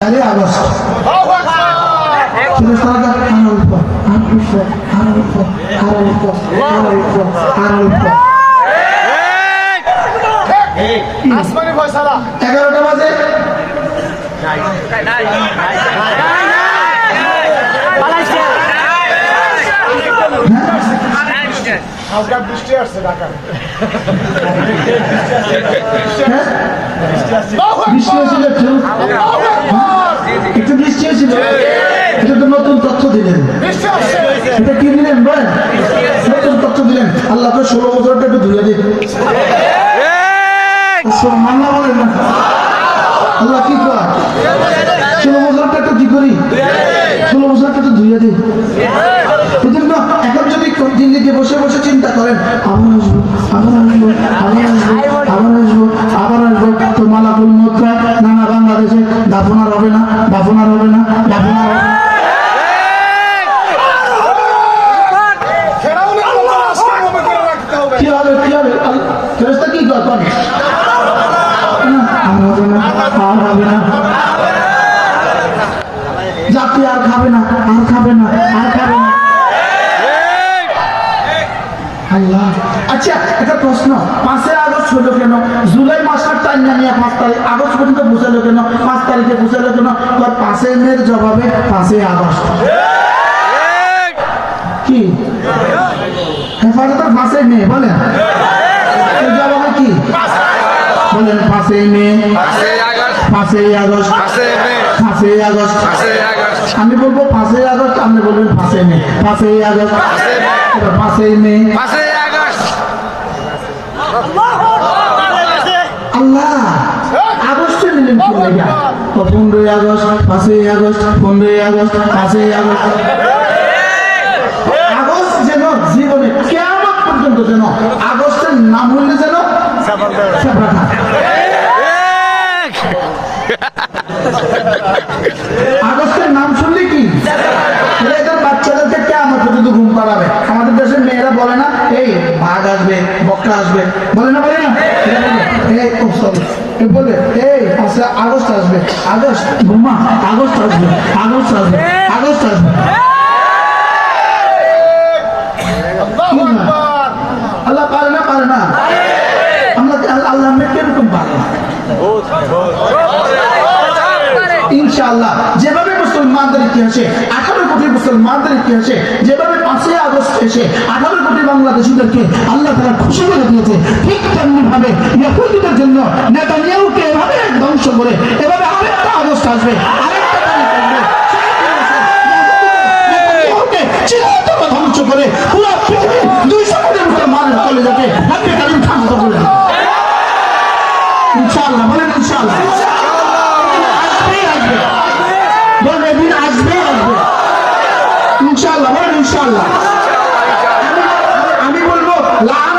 পয়লা August ফেরেশতারা আনার হালকা বৃষ্টি আসছে ঢাকা হ্যাঁ? একটু। বৃষ্টি হয়েছিল। এটা তো নতুন তথ্য দিলেন। এটা কি দিলেন বলেন? নতুন তথ্য দিলেন। আল্লাহ তো ষোলো বছরটা একটু ধুয়ে দিন। মাল্লা বলেন না। আল্লাহ কি কর ষোলো বছরটা একটু কি করি? ষোলো বছরটা একটু ধুয়ে দিন। বুঝলেন না? এখন দিল্লিতে বসে বসে চিন্তা করেন, আবার আসব আবার আসব আবার আসব আবার আসব আবার আসব, তো মালাকুল মুদ্রা না না বাংলাদেশে দাফন আর হবে না, দাফন আর হবে না, দাফন আর জাতি আর খাবে না, আর খাবে না, আর খাবে না আল্লাহ আচ্ছা একটা প্রশ্ন। পাঁচই আগস্ট হলো কেন? জুলাই মাসের টাইম নিয়ে পাঁচ তারিখ আগস্ট পর্যন্ত বুঝালো কেন? পাঁচ তারিখে বুঝালো কেন? তোর পাঁচই মেয়ের জবাবে পাঁচই আগস্ট। কি? হেফাজতের পাঁচই মে বলেন। জবাবে কি? বলেন পাঁচই মে। পাঁচই আগস্ট। পাঁচই আগস্ট। আমি বলব পাঁচই আগস্ট আপনি বলবেন পাঁচই মে। পাঁচই আগস্ট। পাঁচই মে। আল্লাহ আগস্টে পনেরোই আগস্ট, পাঁচই আগস্ট, পনেরোই আগস্ট, পাঁচই আগস্ট। আগস্ট যেন জীবনে কেমন পর্যন্ত যেন, আগস্টের নাম হইলে যেন আগস্টের নাম শুনলে কি? বাচ্চাদেরকে ঘুম পাড়াবে। আমাদের দেশের মেয়েরা বলে না, এই বাঘ আসবে, বকরা আসবে। বলে না বলে না? এরা বলে, এই এই আচ্ছা আগস্ট আসবে। আগস্ট ঘুমা আগস্ট আসবে আগস্ট আসবে আগস্ট আসবে। আল্লাহ পারে না পারে না। যেভাবে মুসলমানদের ইতিহাসে আঠারো কোটি মুসলমানদের ইতিহাসে যেভাবে পাঁচই আগস্ট এসে আঠারো কোটি বাংলাদেশিদেরকে আল্লাহ তারা খুশি করে দিয়েছে। ঠিক তেমনি ভাবে ইহুদিদের জন্য নেতানিয়াহুকে এভাবে ধ্বংস করে, এভাবে আরেকটা আগস্ট আসবে। ইনশাআল্লাহ বলেন ইনশাল্লাহ আমি- বলব লানত